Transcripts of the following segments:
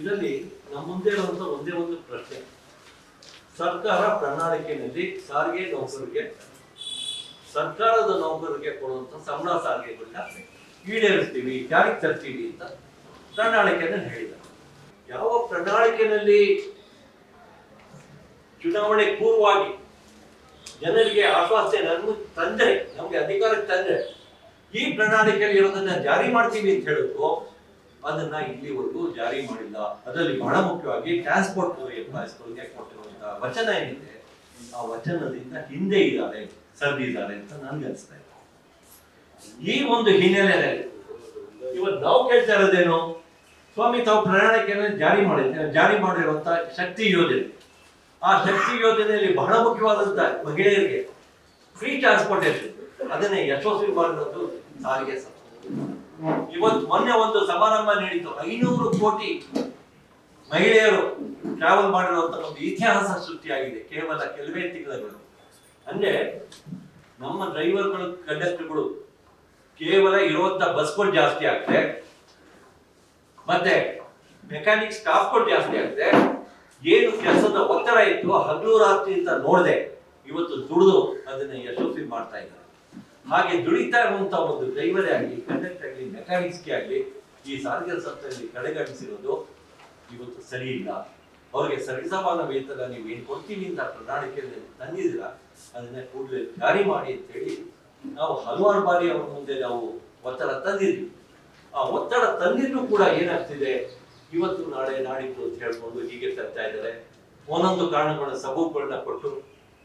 ಇದರಲ್ಲಿ ನಮ್ಮ ಮುಂದೆ ಇರುವಂತ ಒಂದೇ ಒಂದು ಪ್ರಶ್ನೆ. ಸರ್ಕಾರ ಪ್ರಣಾಳಿಕೆಯಲ್ಲಿ ಸಾರಿಗೆ ನೌಕರರಿಗೆ, ಸರ್ಕಾರದ ನೌಕರರಿಗೆ ಕೊಡುವಂತ ಸಂಬಳ ಸಾರಿಗೆಗಳನ್ನ ಈಡೇರಿಸ್ತೀವಿ, ಜಾರಿಗೆ ತರ್ತೀವಿ ಅಂತ ಪ್ರಣಾಳಿಕೆಯನ್ನು ಹೇಳಿದ್ದಾರೆ ಯಾವ ಪ್ರಣಾಳಿಕೆಯಲ್ಲಿ ಚುನಾವಣೆ ಪೂರ್ವವಾಗಿ ಜನರಿಗೆ ಆಶ್ವಾಸ ನಮ್ಗೆ ತಂದ್ರೆ, ನಮ್ಗೆ ಅಧಿಕಾರಕ್ಕೆ ತಂದ್ರೆ ಈ ಪ್ರಣಾಳಿಕೆಯಲ್ಲಿ ಇರೋದನ್ನ ಜಾರಿ ಮಾಡ್ತೀವಿ ಅಂತ ಹೇಳಿದ್ರು ಅದನ್ನ ಇಲ್ಲಿವರೆಗೂ ಜಾರಿ ಮಾಡಿಲ್ಲ. ಅದರಲ್ಲಿ ಬಹಳ ಮುಖ್ಯವಾಗಿ ಟ್ರಾನ್ಸ್ಪೋರ್ಟ್ ಎಂಪ್ಲಾಯೀಸ್ಗಳಿಗೆ ಕೊಟ್ಟಿರುವಂತಹ ವಚನ ಏನಿದೆ, ಆ ವಚನದಿಂದ ಹಿಂದೆ ಇದ್ದಾರೆ ಸರಿದಿದ್ದಾರೆ ಅಂತ ನನ್ಗೆ ಅನಿಸ್ತಾ ಇದೆ. ಈ ಒಂದು ಹಿನ್ನೆಲೆಯಲ್ಲಿ ಇವತ್ತು ನಾವು ಕೇಳ್ತಾ ಇರೋದೇನು? ಸ್ವಾಮಿ, ತಾವು ಪ್ರಯಾಣಕ್ಕೆ ಜಾರಿ ಮಾಡಿ, ಜಾರಿ ಮಾಡಿರುವಂತ ಶಕ್ತಿ ಯೋಜನೆ. ಆ ಶಕ್ತಿ ಯೋಜನೆಯಲ್ಲಿ ಬಹಳ ಮುಖ್ಯವಾದಂತ ಮಹಿಳೆಯರಿಗೆ ಫ್ರೀ ಟ್ರಾನ್ಸ್ಪೋರ್ಟೇಷನ್ ಅದನ್ನೇ ಯಶಸ್ವಿ ಮಾಡಿರೋದು ಸಾರಿಗೆ ಸಂಸ್ಥೆ ಇವತ್ತು ಮೊನ್ನೆ ಒಂದು ಸಮಾರಂಭ ನೀಡಿತು ಐನೂರು ಕೋಟಿ ಮಹಿಳೆಯರು ಟ್ರಾವೆಲ್ ಮಾಡಿರುವಂತ ಒಂದು ಇತಿಹಾಸ ಸೃಷ್ಟಿಯಾಗಿದೆ. ಕೇವಲ ಕೆಲವೇ ತಿಂಗಳು ಅಂದ್ರೆ ನಮ್ಮ ಡ್ರೈವರ್ಗಳು ಕಂಡಕ್ಟರ್ಗಳು ಕೇವಲ ಇರುವಂತ ಬಸ್ಗಳು ಜಾಸ್ತಿ ಆಗ್ತದೆ ಮತ್ತೆ ಮೆಕ್ಯಾನಿಕ್ ಸ್ಟಾಫ್ಗಳು ಜಾಸ್ತಿ ಆಗ್ತದೆ ಏನು ಕೆಲಸದ ಒತ್ತಡ ಇತ್ತು ಹಗಲು ರಾತ್ರಿ ಅಂತ ನೋಡದೆ ಇವತ್ತು ದುಡಿದು ಅದನ್ನ ಯಶಸ್ವಿ ಮಾಡ್ತಾ ಇದ್ದಾರೆ. ಹಾಗೆ ದುಡಿತಾ ಇರುವಂತ ಒಂದು ಡ್ರೈವರೇ ಆಗಲಿ, ಕಂಡಕ್ಟರ್ ಆಗಲಿ, ಮೆಕ್ಯಾನಿಕ್ಸ್ಗೆ ಆಗಲಿ, ಈ ಸಾರಿಗೆ ಸಂಸ್ಥೆಯಲ್ಲಿ ಕಡೆಗಣಿಸಿರೋದು ಇವತ್ತು ಸರಿ ಇಲ್ಲ. ಅವ್ರಿಗೆ ಸರಿಸಮಾನ ವೇತನ ನೀವು ಏನು ಕೊಡ್ತೀವಿ ಅಂತ ಪ್ರಣಾಳಿಕೆಯಲ್ಲಿ ತಂದಿದ್ದೀರಾ? ಅದನ್ನ ಕೂಡಲೇ ಜಾರಿ ಮಾಡಿ ಅಂತ ಹೇಳಿ ನಾವು ಹಲವಾರು ಬಾರಿ ಅವ್ರ ಮುಂದೆ ನಾವು ಒತ್ತಡ ತಂದಿದ್ವಿ. ಆ ಒತ್ತಡ ತಂದಿದ್ರು ಕೂಡ ಏನಾಗ್ತಿದೆ? ಇವತ್ತು ನಾಳೆ ನಾಡಿದ್ದು ಅಂತ ಹೇಳ್ಕೊಂಡು ಹೀಗೆ ತರ್ತಾ ಇದ್ದಾರೆ. ಒಂದೊಂದು ಕಾರಣಗಳ ಸಬೂಬುಗಳನ್ನ ಕೊಟ್ಟು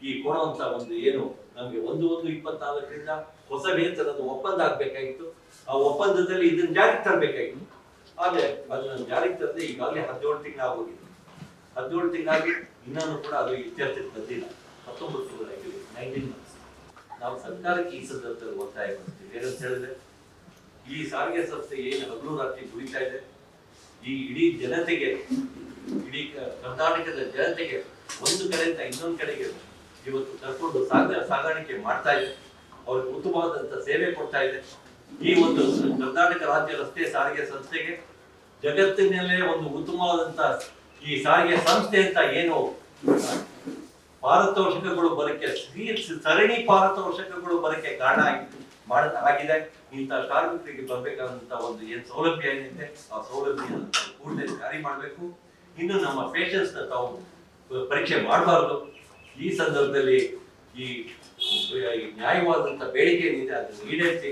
ಈ ಕೊಡುವಂತ ಒಂದು ಏನು ನಮ್ಗೆ ಒಂದು ಒಂದು ಇಪ್ಪತ್ನಾಲ್ಕರಿಂದ ಹೊಸ ವೇತನದ ಒಪ್ಪಂದ ಆಗ್ಬೇಕಾಗಿತ್ತು ಆ ಒಪ್ಪಂದದಲ್ಲಿ ಇದನ್ನ ಜಾರಿಗೆ ತರಬೇಕಾಗಿತ್ತು ಆದ್ರೆ ಅದನ್ನ ಜಾರಿಗೆ ತರದೆ ಈಗಾಗಲೇ ಹದಿನೇಳು ತಿಂಗಳಾಗೋಗಿದೆ ಹದಿನೇಳು ತಿಂಗಳಾಗಿ ಇನ್ನೂ ಕೂಡ ಅದು ಇತ್ಯರ್ಥಕ್ಕೆ ಬಂದಿಲ್ಲ. ಹತ್ತೊಂಬತ್ತು ತಿಂಗಳಾಗಿದೆ ನೈನ್ಟೀನ್ ಮಂತ್ಸ್ ನಾವು ಸರ್ಕಾರಕ್ಕೆ ಈ ಸಂದರ್ಭದಲ್ಲಿ ಒತ್ತಾಯ ಮಾಡ್ತೀವಿ. ಏನಂತ ಹೇಳಿದ್ರೆ, ಈ ಸಾರಿಗೆ ಸಂಸ್ಥೆ ಏನು ಹಗಲು ರಾತ್ರಿ ದುಡಿತಾ ಇದೆ. ಈ ಇಡೀ ಜನತೆಗೆ, ಇಡೀ ಕರ್ನಾಟಕದ ಜನತೆಗೆ ಒಂದು ಕಡೆಯಿಂದ ಇನ್ನೊಂದು ಕಡೆಗೆ ಇವತ್ತು ಕರ್ಕೊಂಡು ಸಾಗ ಸಾಗಾಣಿಕೆ ಮಾಡ್ತಾ ಇದೆ. ಅವ್ರಿಗೆ ಉತ್ತಮವಾದಂತ ಸೇವೆ ಕೊಡ್ತಾ ಇದೆ. ಈ ಒಂದು ಕರ್ನಾಟಕ ರಾಜ್ಯ ರಸ್ತೆ ಸಾರಿಗೆ ಸಂಸ್ಥೆಗೆ ಜಗತ್ತಿನಲ್ಲೇ ಒಂದು ಉತ್ತಮವಾದಂತ ಈ ಸಾರಿಗೆ ಸಂಸ್ಥೆ ಅಂತ ಏನು ಪಾರಿತೋಷಕಗಳು ಬರಕ್ಕೆ ಸರಣಿ ಪಾರಿತೋಷಕಗಳು ಬರಕ್ಕೆ ಕಾರಣ ಮಾಡ, ಆಗಿದೆ. ಇಂಥ ಕಾರ್ಮಿಕರಿಗೆ ಬರಬೇಕಾದಂತ ಒಂದು ಏನ್ ಸೌಲಭ್ಯ ಏನಿದೆ, ಆ ಸೌಲಭ್ಯ ಕೂಡಲೇ ಜಾರಿ ಮಾಡಬೇಕು. ಇನ್ನು ನಮ್ಮ ಪೇಷನ್ಸ್ನ ತಾವು ಪರೀಕ್ಷೆ ಮಾಡಬಾರ್ದು. ಈ ಸಂದರ್ಭದಲ್ಲಿ ಈ ನ್ಯಾಯವಾದಂಥ ಬೇಡಿಕೆ ಏನಿದೆ ಅದನ್ನು ಈಡೇರಿಸಿ.